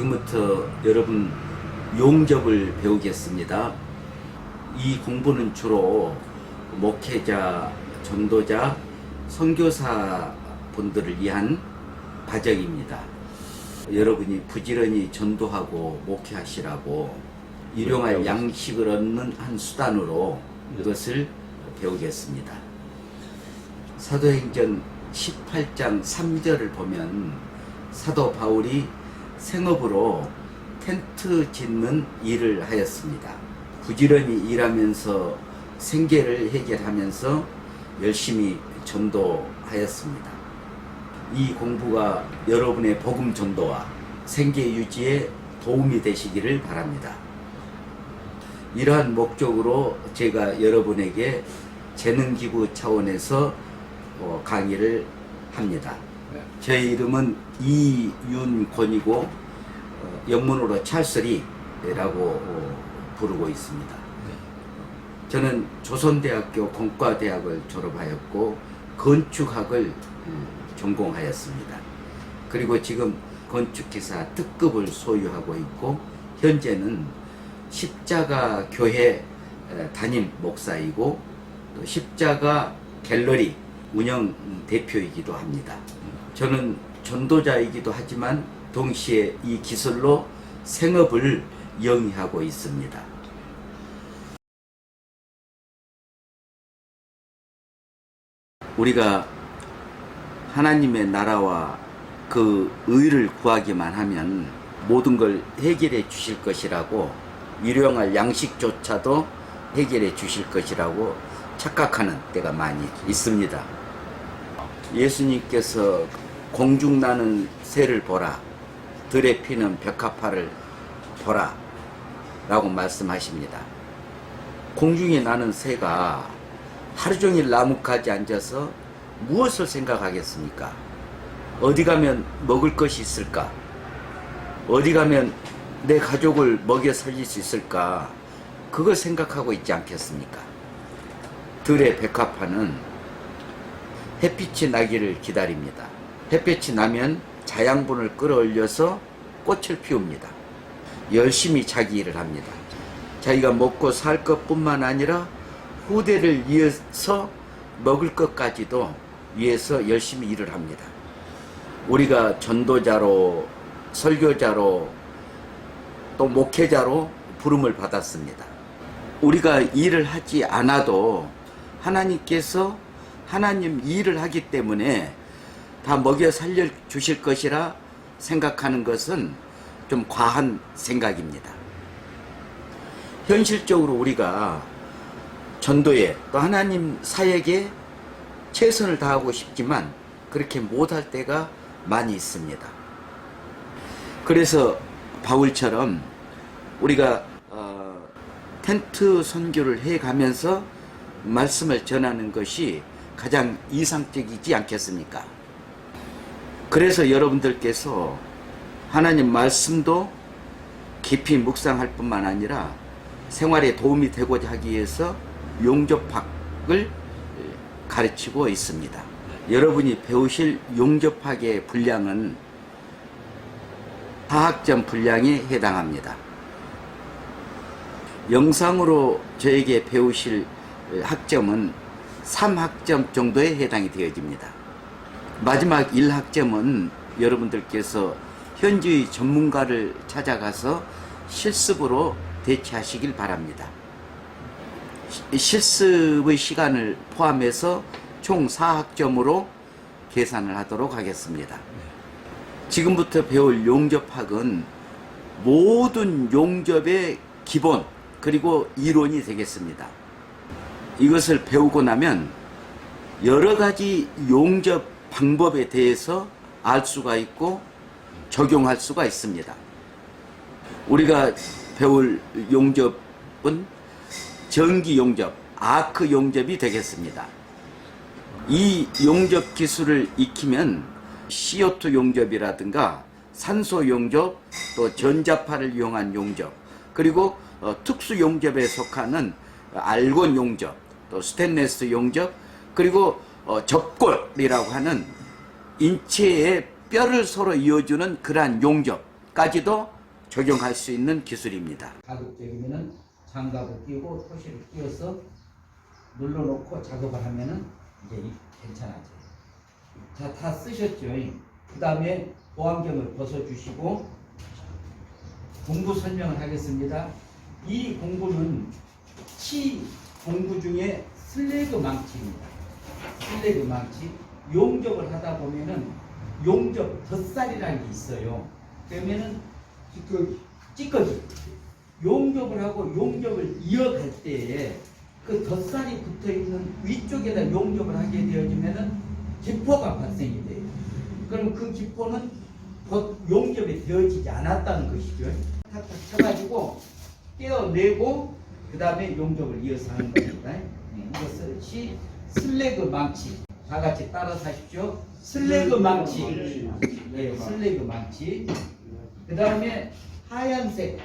지금부터 여러분 용접을 배우겠습니다. 이 공부는 주로 목회자, 전도자, 선교사 분들을 위한 과정입니다. 여러분이 부지런히 전도하고 목회하시라고 일용할 양식을 얻는 한 수단으로 이것을 배우겠습니다. 사도행전 18장 3절을 보면 사도 바울이 생업으로 텐트 짓는 일을 하였습니다. 부지런히 일하면서 생계를 해결하면서 열심히 전도하였습니다. 이 공부가 여러분의 복음 전도와 생계 유지에 도움이 되시기를 바랍니다. 이러한 목적으로 제가 여러분에게 재능 기부 차원에서 어, 강의를 합니다. 네. 제 이름은 이윤권이고 어, 영문으로 찰스리라고 어, 부르고 있습니다. 저는 조선대학교 공과대학을 졸업하였고 건축학을 음, 전공하였습니다. 그리고 지금 건축기사 특급을 소유하고 있고 현재는 십자가 교회 에, 담임 목사이고 또 십자가 갤러리 운영 대표이기도 합니다. 저는 전도자이기도 하지만 동시에 이 기술로 생업을 영위하고 있습니다. 우리가 하나님의 나라와 그 의를 구하기만 하면 모든 걸 해결해 주실 것이라고 일용할 양식조차도 해결해 주실 것이라고 착각하는 때가 많이 있습니다. 예수님께서 공중 나는 새를 보라, 들에 피는 벽화파를 보라, 라고 말씀하십니다. 공중에 나는 새가 하루 종일 나뭇가지 앉아서 무엇을 생각하겠습니까? 어디 가면 먹을 것이 있을까? 어디 가면 내 가족을 먹여 살릴 수 있을까? 그걸 생각하고 있지 않겠습니까? 들의 백합화는 햇빛이 나기를 기다립니다. 햇빛이 나면 자양분을 끌어올려서 꽃을 피웁니다. 열심히 자기 일을 합니다. 자기가 먹고 살 것뿐만 아니라 후대를 위해서 먹을 것까지도 위해서 열심히 일을 합니다. 우리가 전도자로 설교자로 또 목회자로 부름을 받았습니다. 우리가 일을 하지 않아도 하나님께서 하나님 일을 하기 때문에 다 먹여 살려 주실 것이라 생각하는 것은 좀 과한 생각입니다. 현실적으로 우리가 전도에 또 하나님 사역에 최선을 다하고 싶지만 그렇게 못할 때가 많이 있습니다. 그래서 바울처럼 우리가 어, 텐트 선교를 해 가면서 말씀을 전하는 것이 가장 이상적이지 않겠습니까? 그래서 여러분들께서 하나님 말씀도 깊이 묵상할 뿐만 아니라 생활에 도움이 되고자 하기 위해서 용접학을 가르치고 있습니다. 여러분이 배우실 용접학의 분량은 4학점 분량에 해당합니다. 영상으로 저에게 배우실 학점은 3학점 정도에 해당이 되어집니다. 마지막 1학점은 여러분들께서 현지의 전문가를 찾아가서 실습으로 대체하시길 바랍니다. 시- 실습의 시간을 포함해서 총 4학점으로 계산을 하도록 하겠습니다. 지금부터 배울 용접학은 모든 용접의 기본 그리고 이론이 되겠습니다. 이것을 배우고 나면 여러 가지 용접 방법에 대해서 알 수가 있고 적용할 수가 있습니다. 우리가 배울 용접은 전기 용접, 아크 용접이 되겠습니다. 이 용접 기술을 익히면 CO2 용접이라든가 산소 용접, 또 전자파를 이용한 용접, 그리고 어, 특수 용접에 속하는 알곤 용접, 또 스테인레스 용접, 그리고 어, 접골이라고 하는 인체의 뼈를 서로 이어주는 그러한 용접, 까지도 적용할 수 있는 기술입니다. 가급적이면은 장갑을 끼고 토시를 끼워서 눌러놓고 작업을 하면은 이제 이- 괜찮아져요. 자, 다 쓰셨죠? 그 다음에 보안경을 벗어주시고 공부 설명을 하겠습니다. 이 공부는 치 공부 중에 슬래그 망치입니다. 슬래그 망치. 용접을 하다 보면은 용접 덧살이라는 게 있어요. 그러면은 찌꺼기. 용접을 하고 용접을 이어갈 때에 그 덧살이 붙어 있는 위쪽에다 용접을 하게 되어지면은 기포가 발생이 돼요. 그럼 그 기포는 곧 용접이 되어지지 않았다는 것이죠. 탁탁 쳐가지고 떼어내고 그 다음에 용접을 이어서 하는 겁니다. 네, 이것이 슬래그 망치. 다 같이 따라서 하십시오. 슬래그 망치. 네, 슬래그 망치. 그 다음에 하얀색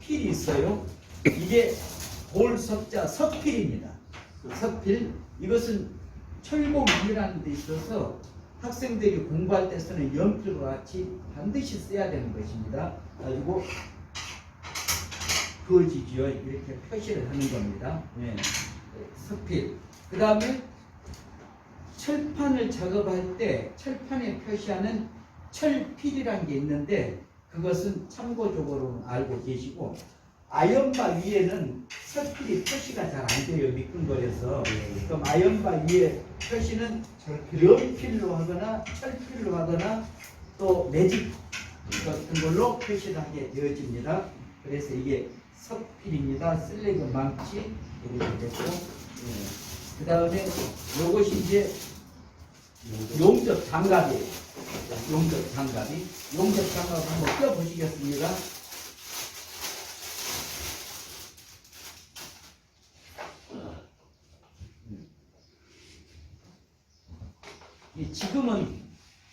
필이 있어요. 이게 돌석자 석필입니다. 석필 이것은 철공이라는 데 있어서 학생들이 공부할 때 쓰는 연필과 같이 반드시 써야 되는 것입니다. 가지고 그어지지요. 이렇게 표시를 하는 겁니다. 네. 석필. 그 다음에 철판을 작업할 때 철판에 표시하는 철필이라는 게 있는데 그것은 참고적으로 알고 계시고 아연바 위에는 철필이 표시가 잘 안 돼요 미끈거려서 그럼 아연바 위에 표시는 연필로 하거나 철필로 하거나 또 매직 같은 걸로 표시를 하게 되어집니다 그래서 이게 석필입니다 슬래그 망치 이렇게 됐고 그 다음에 요것이 이제 용접 장갑이에요. 용접 장갑이. 용접 장갑 한번 껴보시겠습니다. 이 지금은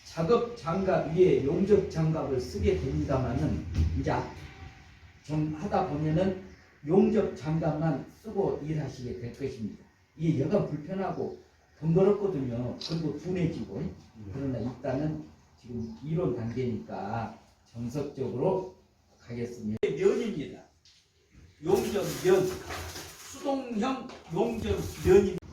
작업 장갑 위에 용접 장갑을 쓰게 됩니다만은 이제 좀 하다 보면은 용접 장갑만 쓰고 일하시게 될 것입니다. 이게 여간 불편하고 번거롭거든요. 그리고 둔해지고 그러나 일단은 지금 이론 단계니까 정석적으로 가겠습니다. 면입니다. 용접 면 수동형 용접 면입니다.